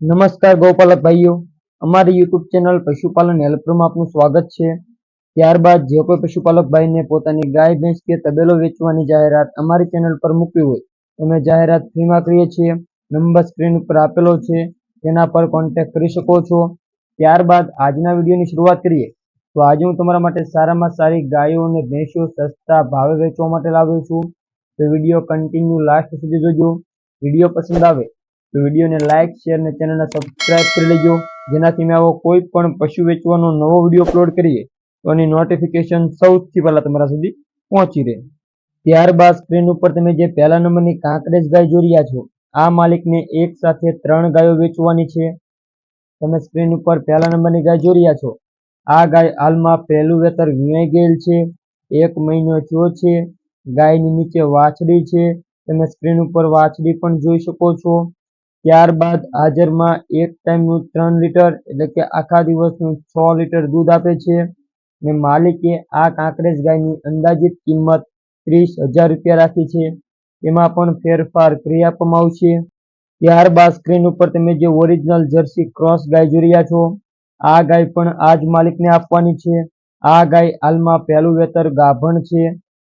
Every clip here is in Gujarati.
નમસ્કાર ગૌપાલક ભાઈઓ અમારી યુટ્યુબ ચેનલ પશુપાલન હેલ્પરમાં આપનું સ્વાગત છે. ત્યારબાદ જે કોઈ પશુપાલક ભાઈને પોતાની ગાય, ભેંસ કે તબેલો વેચવાની જાહેરાત અમારી ચેનલ પર મૂકવી હોય અમે જાહેરાત ફ્રીમાં કરીએ છીએ, નંબર સ્ક્રીન ઉપર આપેલો છે, તેના પર કોન્ટેક્ટ કરી શકો છો. ત્યારબાદ આજના વિડીયોની શરૂઆત કરીએ, તો આજે હું તમારા માટે સારામાં સારી ગાયો અને ભેંસો સસ્તા ભાવે વેચવા માટે લાવ્યો છું. તો વીડિયો કન્ટિન્યુ લાસ્ટ સુધી જોજો. વીડિયો પસંદ આવે તો વિડીયોને લાઇક શેર અને ચેનલને સબસ્ક્રાઇબ કરી લેજો. જેનાથી મેં આવો કોઈ પણ પશુ વેચવાનો નવો વીડિયો અપલોડ કરીએ, તો એની નોટિફિકેશન સૌથી પહેલા તમારા સુધી પહોંચી રહે. ત્યારબાદ સ્ક્રીન ઉપર તમે જે પહેલા નંબરની કાંકરેજ ગાય જોઈ રહ્યા છો, આ માલિકને એક સાથે ત્રણ ગાયો વેચવાની છે. તમે સ્ક્રીન ઉપર પહેલા નંબરની ગાય જોઈ રહ્યા છો, આ ગાય હાલમાં પહેલું વેતર વીણાઈ ગયેલ છે, એક મહિનો થયો છે, ગાયની નીચે વાછડી છે. તમે સ્ક્રીન ઉપર વાછડી પણ જોઈ શકો છો. ત્યારબાદ હાજરમાં એક ટાઈમનું ત્રણ લીટર, એટલે કે આખા દિવસનું છ લીટર દૂધ આપે છે. ને માલિકે આ કાંકરેજ ગાયની અંદાજિત કિંમત ત્રીસ હજાર રૂપિયા રાખી છે. એમાં પણ ફેરફાર કરી આપવામાં આવશે. ત્યારબાદ સ્ક્રીન ઉપર તમે જે ઓરિજિનલ જર્સી ક્રોસ ગાય જોઈ રહ્યા છો, આ ગાય પણ આ જ માલિકને આપવાની છે. આ ગાય હાલમાં પહેલું વેતર ગાભણ છે.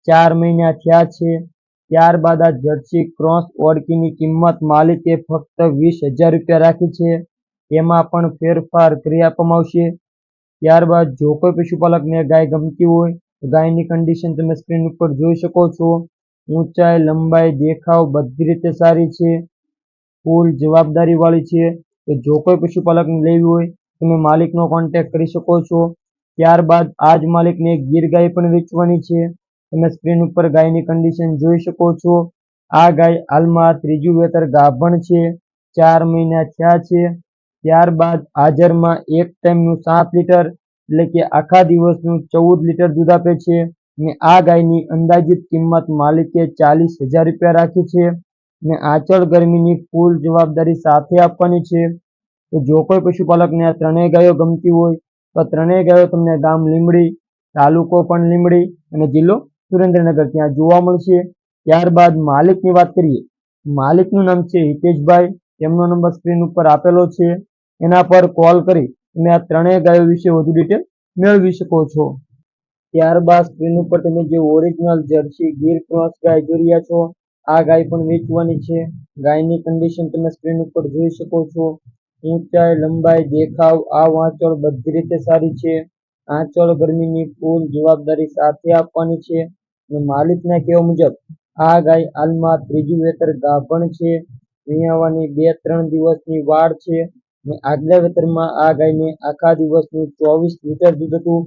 ચાર મહિના થયા છે. ત્યારબાદ આ જર્સી ક્રોસ ઓળકીની કિંમત માલિકે ફક્ત વીસ હજાર રૂપિયા રાખી છે. તેમાં પણ ફેરફાર કરી આપવામાં ત્યારબાદ જો કોઈ પશુપાલકને ગાય ગમતી હોય, તો ગાયની કન્ડિશન તમે સ્ક્રીન ઉપર જોઈ શકો છો. ઊંચાઈ, લંબાઈ, દેખાવ બધી રીતે સારી છે. ફૂલ જવાબદારી વાળી છે. તો જો કોઈ પશુપાલકને લેવી હોય તમે માલિકનો કોન્ટેક્ટ કરી શકો છો. ત્યારબાદ આ જ માલિકને ગીર ગાય પણ વેચવાની છે. તમે સ્ક્રીન ઉપર ગાયની કન્ડિશન જોઈ શકો છો. આ ગાય હાલમાં ત્રીજું વેતર ગાભણ છે, ચાર મહિના થયા છે. ત્યારબાદ હાજરમાં એક ટાઈમનું સાત લીટર એટલે કે આખા દિવસનું ચૌદ લીટર દૂધ આપે છે ને આ ગાયની અંદાજિત કિંમત માલિકે ચાલીસ હજાર રૂપિયા રાખી છે ને આંચળ ગરમીની ફૂલ જવાબદારી સાથે આપવાની છે. તો જો કોઈ પશુપાલકને આ ત્રણેય ગાયો ગમતી હોય, તો ત્રણેય ગાયો તમને ગામ લીમડી તાલુકો પણ લીમડી અને જિલ્લો સુરેન્દ્રનગર ત્યાં જોવા મળશે. ત્યારબાદ માલિકની વાત કરીએ, માલિકનું નામ છે હિતેશભાઈ. તેમનો નંબર સ્ક્રીન ઉપર આપેલો છે. એના પર કોલ કરી તમે આ ત્રણેય ગાયો વિશે વધુ ડિટેલ મેળવી શકો છો. ત્યારબાદ સ્ક્રીન ઉપર તમે જે ઓરિજિનલ જર્સી, ગીર ક્રોસ ગાય જોઈ રહ્યા છો, આ ગાય પણ વેચવાની છે. ગાયની કન્ડિશન તમે સ્ક્રીન ઉપર જોઈ શકો છો. ઊંચાઈ, લંબાઈ, દેખાવ, આ વાંચળ બધી રીતે સારી છે. આંચળ ગરમીની કુલ જવાબદારી સાથે આપવાની છે અને માલિકના કહેવા મુજબ, આ ગાય હાલમાં ત્રીજું વેતર ગાભણ છે. વિયાવાની બે ત્રણ દિવસની વાડ છે અને આગલા વેતરમાં આ ગાયને આખા દિવસનું ચોવીસ લીટર દૂધ હતું.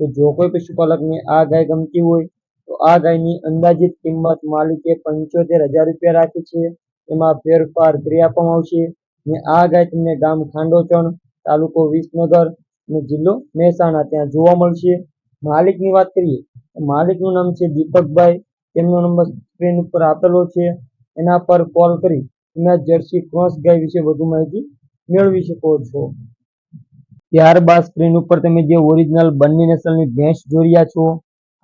તો જો કોઈ પશુપાલકને આ ગાય ગમતી હોય, તો આ ગાયની અંદાજિત કિંમત માલિકે પંચોતેર હજાર રૂપિયા રાખી છે. એમાં ફેરફાર કરી આપવામાં આવશે. ને આ ગાય તમને ગામ ખાંડોચણ તાલુકો વિસનગર અને જિલ્લો મહેસાણા. ત્યાં જોવા મળશે માલિકની વાત કરીએ માલિકનું નામ છે દીપકભાઈ. તેમનો નંબર સ્ક્રીન ઉપર આપેલો છે. એના પર કોલ કરી તમે જર્સી ક્રોસ ગાય વિશે વધુ માહિતી મેળવી શકો છો. ત્યારબાદ સ્ક્રીન ઉપર તમે જે ઓરિજિનલ બંને નસલની ભેંસ જોઈ રહ્યા છો,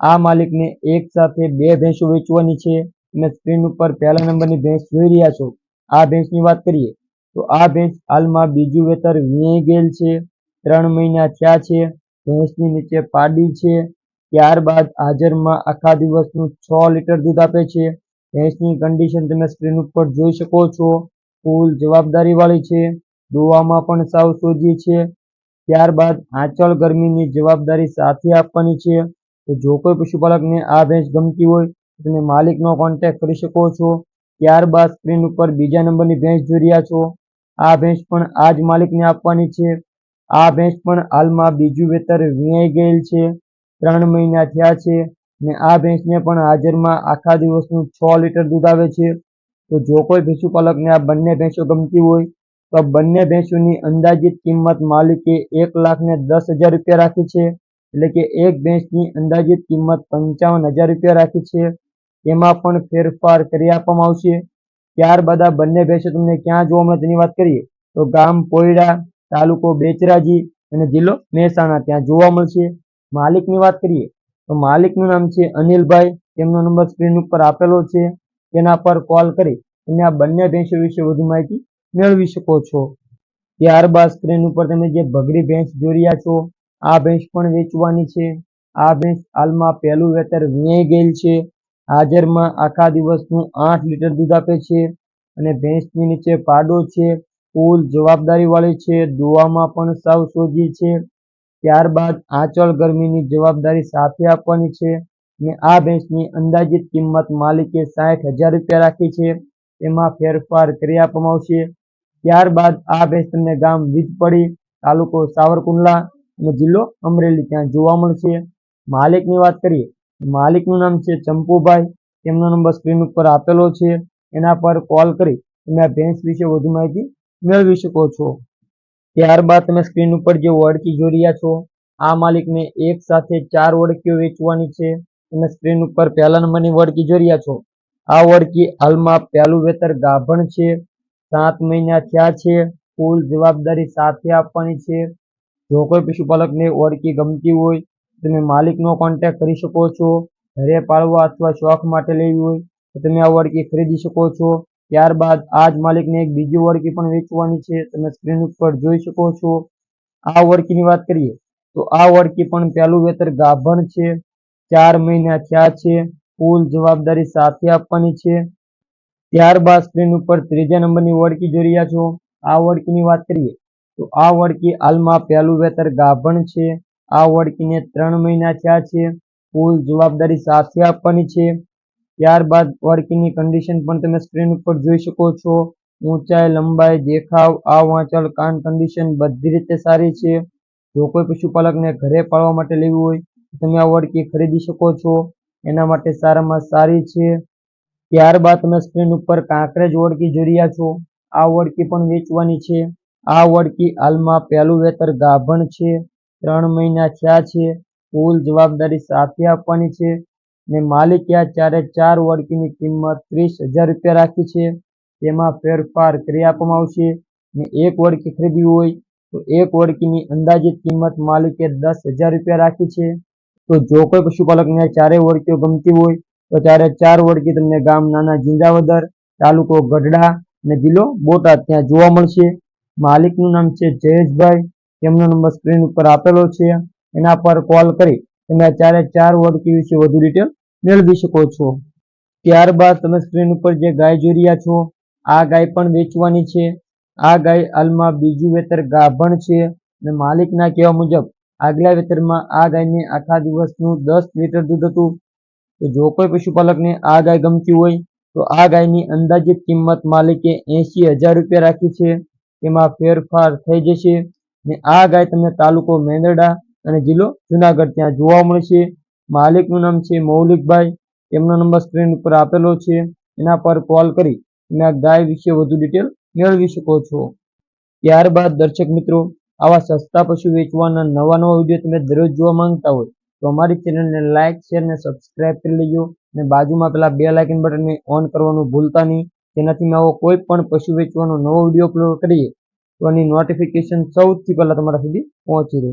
આ માલિકને એક સાથે બે ભેંસો વેચવાની છે. તમે સ્ક્રીન ઉપર પહેલા નંબરની ભેંસ જોઈ રહ્યા છો. આ ભેંસની વાત કરીએ તો આ ભેંસ હાલમાં બીજું વેતર વીણી ગયેલ છે. ત્રણ મહિના થયા છે. ભેંસની નીચે પાડી છે. ત્યારબાદ હાજરમાં આખા દિવસનું છ લીટર દૂધ આપે છે. ભેંસની કન્ડિશન તમે સ્ક્રીન ઉપર જોઈ શકો છો. ફૂલ જવાબદારીવાળી છે. દોવામાં પણ સાવ સોજી છે. ત્યારબાદ આંચળ ગરમીની જવાબદારી સાથે આપવાની છે. તો જો કોઈ પશુપાલકને આ ભેંસ ગમતી હોય તમે માલિકનો કોન્ટેક્ટ કરી શકો છો. ત્યારબાદ સ્ક્રીન ઉપર બીજા નંબરની ભેંસ જોઈ રહ્યા છો. આ ભેંસ પણ આ જ માલિકને આપવાની છે. આ ભેંસ પણ હાલમાં બીજું વેતર વીણાઈ ગયેલ છે. ત્રણ મહિના થયા છે ને આ ભેંસને પણ હાજરમાં આખા દિવસનું છ લીટર દૂધ આવે છે. તો જો કોઈ ભેંસુપાલકને આ બંને ભેંસો ગમતી હોય, તો બંને ભેંસોની અંદાજિત કિંમત માલિકે એક લાખ ને દસ હજાર રૂપિયા રાખી છે. એટલે કે એક ભેંસની અંદાજિત કિંમત પંચાવન હજાર રૂપિયા રાખી છે. તેમાં પણ ફેરફાર કરી આપવામાં આવશે. ત્યારબાદ આ બંને ભેંસો તમને ક્યાં જોવા મળે તેની વાત કરીએ. તો ગામ પોયડા તાલુકો બેચરાજી અને જિલ્લો મહેસાણા. ત્યાં જોવા મળશે. માલિકની વાત કરીએ તો માલિકનું નામ છે અનિલભાઈ. તેમનો નંબર સ્ક્રીન ઉપર આપેલો છે. તેના પર કોલ કરી તમે આ બંને ભેંસો વિશે વધુ માહિતી મેળવી શકો છો. ત્યારબાદ સ્ક્રીન ઉપર તમે જે ભગરી ભેંસ જોઈ છો, આ ભેંસ પણ વેચવાની છે. આ ભેંસ હાલમાં પહેલું વેતર વીણાઈ ગયેલ છે. હાજરમાં આખા દિવસનું આઠ લીટર દૂધ આપે છે અને ભેંસની નીચે પાડો છે. ફૂલ જવાબદારી વાળી છે દોવામાં પણ સાવ સોજી છે. ત્યારબાદ આંચળ ગરમીની જવાબદારી સાથે આપવાની છે ને આ ભેંસની અંદાજિત કિંમત માલિકે સાઠ હજાર રૂપિયા રાખી છે. એમાં ફેરફાર કરી આપવામાં આવશે. ત્યારબાદ આ ભેંસ તમને ગામ વીજપડી તાલુકો સાવરકુંડલા અને જિલ્લો અમરેલી ત્યાં જોવા મળશે. માલિકની વાત કરીએ, માલિકનું નામ છે ચંપુભાઈ. તેમનો નંબર સ્ક્રીન ઉપર આપેલો છે. એના પર કોલ કરી તમે આ ભેંસ વિશે વધુ માહિતી મેળવી શકો છો. ત્યારબાદ તમે સ્ક્રીન ઉપર જે ઓળખી જોઈ રહ્યા છો, આ માલિકને એક સાથે ચાર ઓળખીઓ વેચવાની છે. તમે સ્ક્રીન ઉપર પહેલા નંબરની વળકી જોઈ રહ્યા છો. આ વળકી હાલમાં પહેલું વેતર ગાભણ છે. સાત મહિના થયા છે. કુલ જવાબદારી સાથે આપવાની છે. જો કોઈ પશુપાલકને ઓળખી ગમતી હોય, તમે માલિકનો કોન્ટેક્ટ કરી શકો છો. ઘરે પાળવા અથવા શોખ માટે લેવી હોય, તો તમે આ વળકી ખરીદી શકો છો. ત્યારબાદ આ જ માલિકને એક બીજી ઓળખી પણ વેચવાની છે. તમે સ્ક્રીન ઉપર જોઈ શકો છો. આ ઓળખીની વાત કરીએ તો આ વળકી પણ પહેલું વેતર ગાભણ છે. ચાર મહિના થયા છે. કુલ જવાબદારી સાથે આપવાની છે. ત્યારબાદ સ્ક્રીન ઉપર ત્રીજા નંબરની ઓળખી જોઈ રહ્યા છો. આ વળકીની વાત કરીએ તો આ વળકી હાલમાં પહેલું વેતર ગાભણ છે. આ વળકીને ત્રણ મહિના થયા છે. ફૂલ જવાબદારી સાથે આપવાની છે. ત્યારબાદ વળકીની કન્ડિશન પણ તમે સ્ક્રીન ઉપર જોઈ શકો છો. ઊંચાઈ, લંબાઈ, દેખાવ આ વાંચલ કાન કન્ડિશન બધી રીતે સારી છે. જો કોઈ પશુપાલકને ઘરે પાળવા માટે લેવી હોય તમે આ વળકી ખરીદી શકો છો. એના માટે સારામાં સારી છે. ત્યારબાદ તમે સ્ક્રીન ઉપર કાંકરેજ વળકી જોઈ રહ્યા છો. આ વળકી પણ વેચવાની છે. આ વળકી હાલમાં પહેલું વેતર ગાભણ છે. ત્રણ મહિના થયા છે. કુલ જવાબદારી સાથે આપવાની છે. ને માલિકે આ ચારે ચાર વળકીની કિંમત ત્રીસ હજાર રૂપિયા રાખી છે. તેમાં ફેરફાર કરી આપવામાં આવશે ને એક વળકી ખરીદવી હોય તો એક વળકીની અંદાજિત કિંમત માલિકે દસ હજાર રૂપિયા રાખી છે. તો જો કોઈ પશુપાલકને ચારેય વળકીઓ ગમતી હોય તો ત્યારે ચાર વળકી તમને ગામ નાના જિંદાવદર, તાલુકો ગઢડા અને જિલ્લો બોટાદ ત્યાં જોવા મળશે. માલિકનું નામ છે જયેશભાઈ. તેમનો નંબર સ્ક્રીન ઉપર આપેલો છે. એના પર કોલ કરી તમે ચારે ચાર વળકી વિશે વધુ ડિટેલ મેળવી શકો છો. ત્યારબાદ તમે સ્ક્રીન ઉપર જે ગાય જોઈ રહ્યા છો, આ ગાય પણ વેચવાની છે. આ ગાય હાલમાં બીજું વેતર ગાભણ છે અને માલિકના કહેવા મુજબ આગલા વેતરમાં આ ગાયને આખા દિવસનું દસ લીટર દૂધ હતું. તો જો કોઈ પશુપાલકને આ ગાય ગમતી હોય, તો આ ગાયની અંદાજિત કિંમત માલિકે એંશી હજાર રૂપિયા રાખી છે. તેમાં ફેરફાર થઈ જશે ને આ ગાય તમને તાલુકો મેંદરડા અને જિલ્લો જુનાગઢ ત્યાં જોવા મળશે. માલિકનું નામ છે મૌલિકભાઈ. તેમનો નંબર સ્ક્રીન ઉપર આપેલો છે. એના પર કોલ કરી તમે આ ગાય વિશે વધુ ડિટેલ મેળવી શકો છો. ત્યારબાદ દર્શક મિત્રો, આવા સસ્તા પશુ વેચવાના નવા નવા વીડિયો તમે દરરોજ જોવા માંગતા હોય તો અમારી ચેનલને લાઇક શેર અને સબસ્ક્રાઇબ કરી લેજો અને બાજુમાં પેલા બે લાઇકન બટનને ઓન કરવાનું ભૂલતા નહીં. જેનાથી મેં આવો કોઈ પણ પશુ વેચવાનો નવો વીડિયો અપલોડ કરીએ તો એની નોટિફિકેશન સૌથી પહેલાં તમારા સુધી પહોંચી રહે.